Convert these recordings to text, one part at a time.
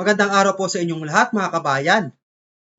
Magandang araw po sa inyong lahat mga kabayan.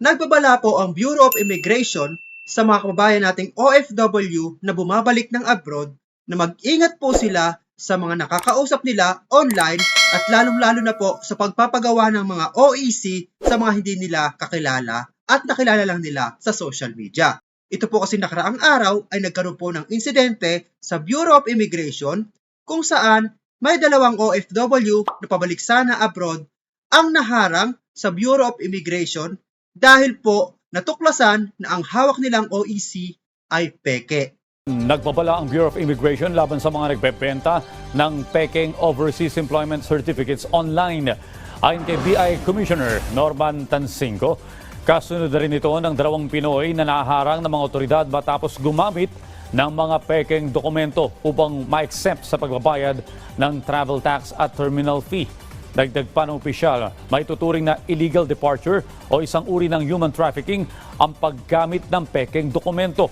Nagbabala po ang Bureau of Immigration sa mga kababayan nating OFW na bumabalik ng abroad na mag-ingat po sila sa mga nakakausap nila online at lalong-lalo na po sa pagpapagawa ng mga OEC sa mga hindi nila kakilala at nakilala lang nila sa social media. Ito po kasi nakaraang araw ay nagkaroon po ng insidente sa Bureau of Immigration kung saan may dalawang OFW na pabalik sana abroad ang naharang sa Bureau of Immigration dahil po natuklasan na ang hawak nilang OEC ay peke. Nagbabala ang Bureau of Immigration laban sa mga nagbebenta ng peking Overseas Employment Certificates online. Ayon kay BI Commissioner Norman Tansingo, kasunod na rin ito ng dalawang Pinoy na naharang ng mga otoridad matapos gumamit ng mga peking dokumento upang ma-exempt sa pagbabayad ng travel tax at terminal fee. Dagdag pa ng opisyal, may tuturing na illegal departure o isang uri ng human trafficking ang paggamit ng peking dokumento.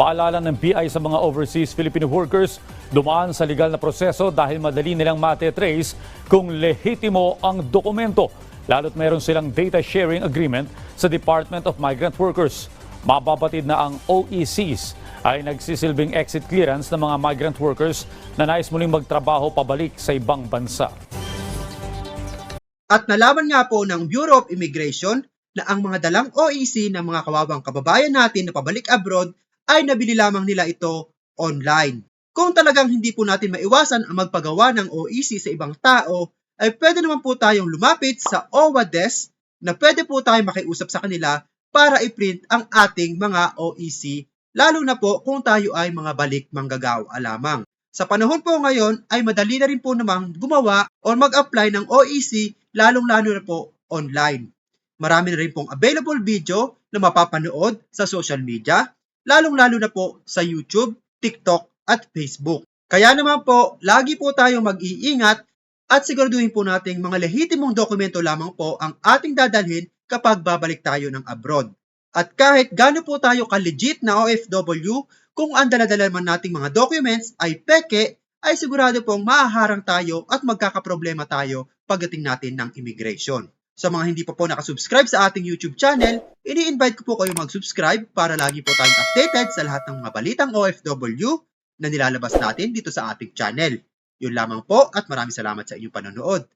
Paalala ng BI sa mga overseas Filipino workers, dumaan sa legal na proseso dahil madali nilang mate-trace kung lehitimo ang dokumento, lalo't meron silang data sharing agreement sa Department of Migrant Workers. Mababatid na ang OECs ay nagsisilbing exit clearance ng mga migrant workers na nais muling magtrabaho pabalik sa ibang bansa. At nalaman nga po ng Bureau of Immigration na ang mga dalang OEC ng mga kawawang kababayan natin na pabalik abroad ay nabili lamang nila ito online. Kung talagang hindi po natin maiwasan ang magpagawa ng OEC sa ibang tao, ay pwede naman po tayong lumapit sa OWA desk na pwede po tayong makiusap sa kanila para i-print ang ating mga OEC, lalo na po kung tayo ay mga balik manggagawa lamang. Sa panahon po ngayon ay madali na rin po namang gumawa o mag-apply ng OEC lalong-lalo na po online. Marami na rin pong available video na mapapanood sa social media, lalong-lalo na po sa YouTube, TikTok at Facebook. Kaya naman po, lagi po tayong mag-iingat at siguraduhin po nating mga lehitimong dokumento lamang po ang ating dadalhin kapag babalik tayo ng abroad. At kahit gaano po tayo ka-legit na OFW, kung ang daladala man nating mga documents ay peke, ay sigurado pong maaharang tayo at magkakaproblema tayo pagdating natin ng immigration. Sa mga hindi pa po nakasubscribe sa ating YouTube channel, ini-invite ko po kayo mag-subscribe para lagi po tayong updated sa lahat ng mga balitang OFW na nilalabas natin dito sa ating channel. Yun lamang po at maraming salamat sa inyong panonood.